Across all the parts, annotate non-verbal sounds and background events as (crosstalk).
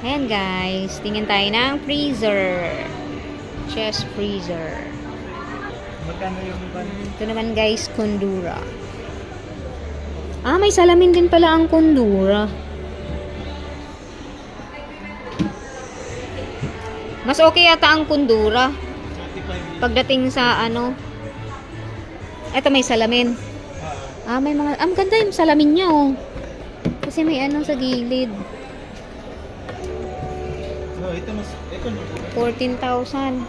Ayan guys, tingin tayo ng freezer. Chest freezer. Magkano yung iba? Ito naman guys, kundura. Ah, may salamin din pala ang kundura. Mas okay yata ang kundura. 35 Pagdating sa ano, eto may salamin. Ah, may mga, ah, maganda yung salamin niya oh. Kasi may ano sa gilid. Ito mas, ito no. 14,000.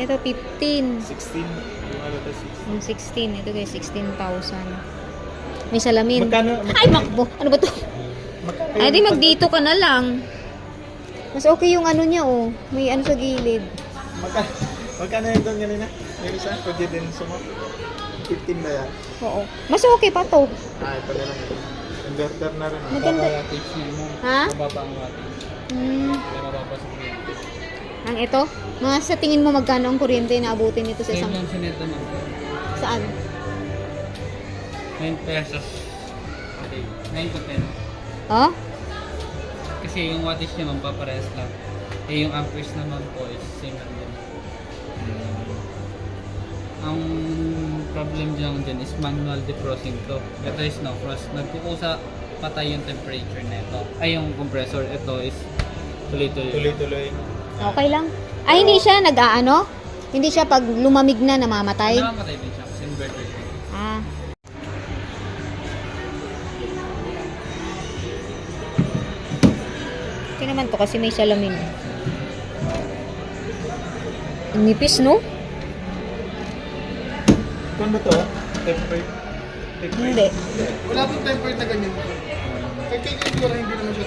Ito 15. 16. Yung ano to, 16. Yung 16. Ito guys, 16,000. May salamin. Magkano? Ay, makbo! Ano ba to? Magkano Ay, di magdito ka na lang. Mas okay yung ano niya, oh. May ano sa gilid. Magkano, magkano yung doon kanina? Yung isa, pwede din sumo. 15 na yan. Oo. Mas okay pa to. Ah, ito na lang. Inverter na rin. Maganda. niya mo. Ha? Mababa ang wattage. Hmm. Sa. Ang ito? Mga sa tingin mo magkano ang kuryente na abutin nito sa Same isang... lang siya nito ma'am. Saan? 9 pesos. Okay. 9 to 10. Oh? Kasi yung wattage niya ma'am paparehas lang. Eh yung amperes naman po is same lang din. Ang problem dyan dyan is manual defrosting to. Ito is no frost. Nagkukusa patay yung temperature na ito. Ay yung compressor. Ito is tuloy-tuloy. Tuloy-tuloy. Okay lang. Ay, hindi siya nag-aano? Hindi siya pag lumamig na namamatay? Namamatay din siya kasi inverter siya. Ah. Ito naman to kasi may salamin. Ang nipis, no? Kung ba to? Tempered? Tempered? Hindi. Wala pong tempered na ganyan. Kay kay kay Dora, hindi naman siya.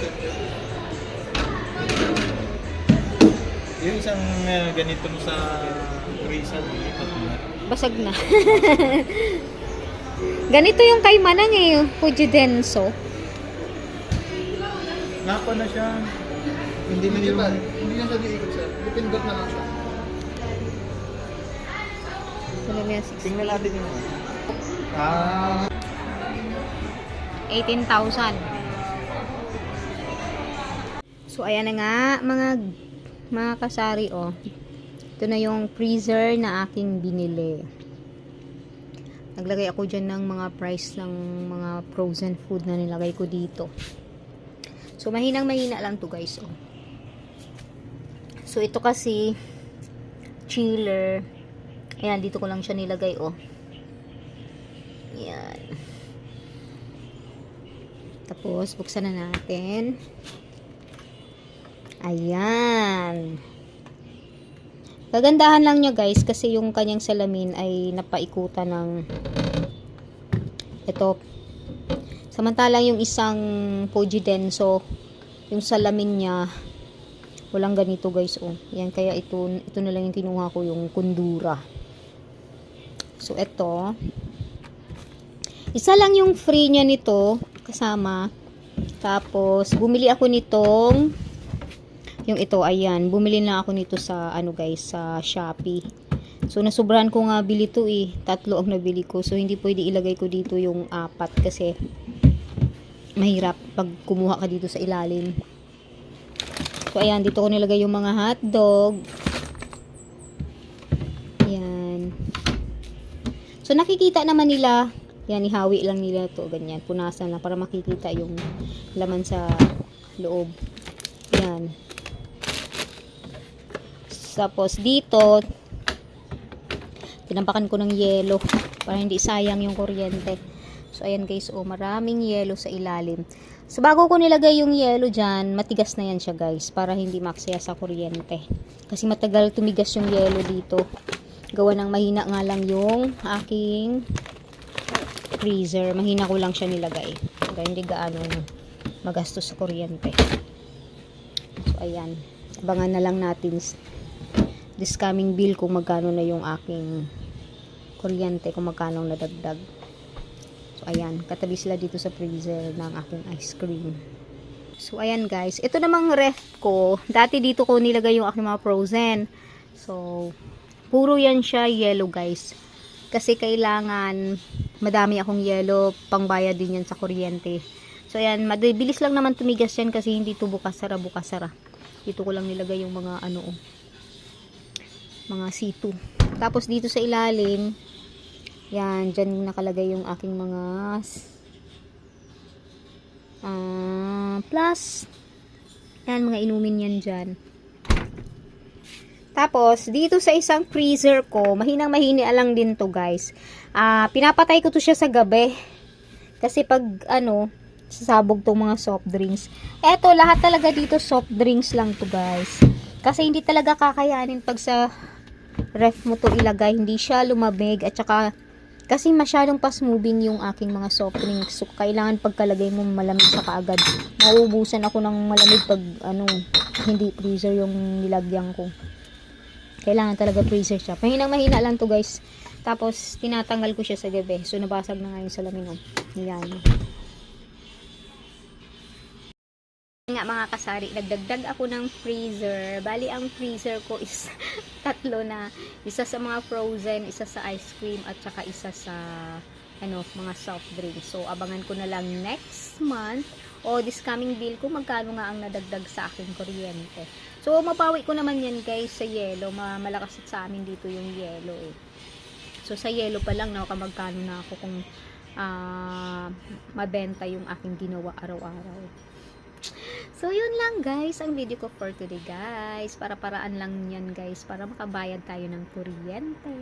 Yung isang uh, ganito sa Rizal, lipat mo na. Basag na. (laughs) Ganito yung kay Manang eh. Fujidenso. Napa na siya. Hindi na Hindi yung... ba? Hindi na siya diikot siya. Dipindot na lang siya. Ano na yan? Tingnan natin yung... Ah, 18,000. So, ayan na nga, mga mga kasari, oh. Ito na yung freezer na aking binili. Naglagay ako dyan ng mga price ng mga frozen food na nilagay ko dito. So, mahinang mahina lang to guys, oh. So, ito kasi, chiller. Ayan, dito ko lang siya nilagay, oh. Ayan. Tapos, buksan na natin. Ayan. Kagandahan lang niya guys kasi yung kanyang salamin ay napaikutan ng ito. Samantalang yung isang Fuji Denso, yung salamin niya walang ganito guys oh. Yan kaya ito ito na lang yung kinuha ko yung kundura. So ito isa lang yung free niya nito kasama. Tapos bumili ako nitong yung ito, ayan. Bumili na ako nito sa, ano guys, sa Shopee. So, nasubrahan ko nga bili to eh. Tatlo ang nabili ko. So, hindi pwede ilagay ko dito yung apat kasi mahirap pag kumuha ka dito sa ilalim. So, ayan. Dito ko nilagay yung mga hotdog. Ayan. So, nakikita naman nila. Yan, ihawi lang nila to Ganyan. Punasan lang para makikita yung laman sa loob. Yan. Tapos dito, tinampakan ko ng yelo para hindi sayang yung kuryente. So, ayan guys, oh, maraming yelo sa ilalim. So, bago ko nilagay yung yelo dyan, matigas na yan siya guys, para hindi maksaya sa kuryente. Kasi matagal tumigas yung yelo dito. Gawa ng mahina nga lang yung aking freezer. Mahina ko lang siya nilagay. Kaya hindi gaano magastos sa kuryente. So, ayan. Abangan na lang natin this coming bill kung magkano na yung aking kuryente, kung magkano nadagdag. So, ayan. Katabi sila dito sa freezer ng aking ice cream. So, ayan guys. Ito namang ref ko. Dati dito ko nilagay yung aking mga frozen. So, puro yan siya yellow guys. Kasi kailangan madami akong yellow. Pangbayad din yan sa kuryente. So, ayan, mabilis lang naman tumigas yan kasi hindi to bukasara bukasara. Dito ko lang nilagay yung mga ano, oh, mga C2. Tapos dito sa ilalim, yan, dyan nakalagay yung aking mga ah plus, yan, mga inumin yan dyan. Tapos, dito sa isang freezer ko, mahinang mahini lang din to guys. Ah, pinapatay ko to siya sa gabi. Kasi pag ano, sasabog tong mga soft drinks. Eto, lahat talaga dito soft drinks lang to guys. Kasi hindi talaga kakayanin pag sa ref mo to ilagay. Hindi siya lumabig at saka kasi masyadong fast moving yung aking mga soft drinks. So, kailangan pagkalagay mo malamig sa kaagad. Mauubusan ako ng malamig pag ano, hindi freezer yung nilagyan ko. Kailangan talaga freezer siya. Pahinang mahina lang to guys. Tapos, tinatanggal ko siya sa gabi. So, nabasag na nga yung salamin. Oh. Yan. Nga mga kasari, nagdagdag ako ng freezer. Bali, ang freezer ko is (laughs) tatlo na. Isa sa mga frozen, isa sa ice cream, at saka isa sa ano, mga soft drinks. So, abangan ko na lang next month o this coming bill ko magkano nga ang nadagdag sa aking kuryente. So, mapawi ko naman yan guys sa yelo. Ma malakas sa amin dito yung yelo eh. So, sa yelo pa lang, nakamagkano na ako kung ah, mabenta yung aking ginawa araw-araw. So, yun lang guys, ang video ko for today guys. Para-paraan lang yan guys, para makabayad tayo ng kuryente.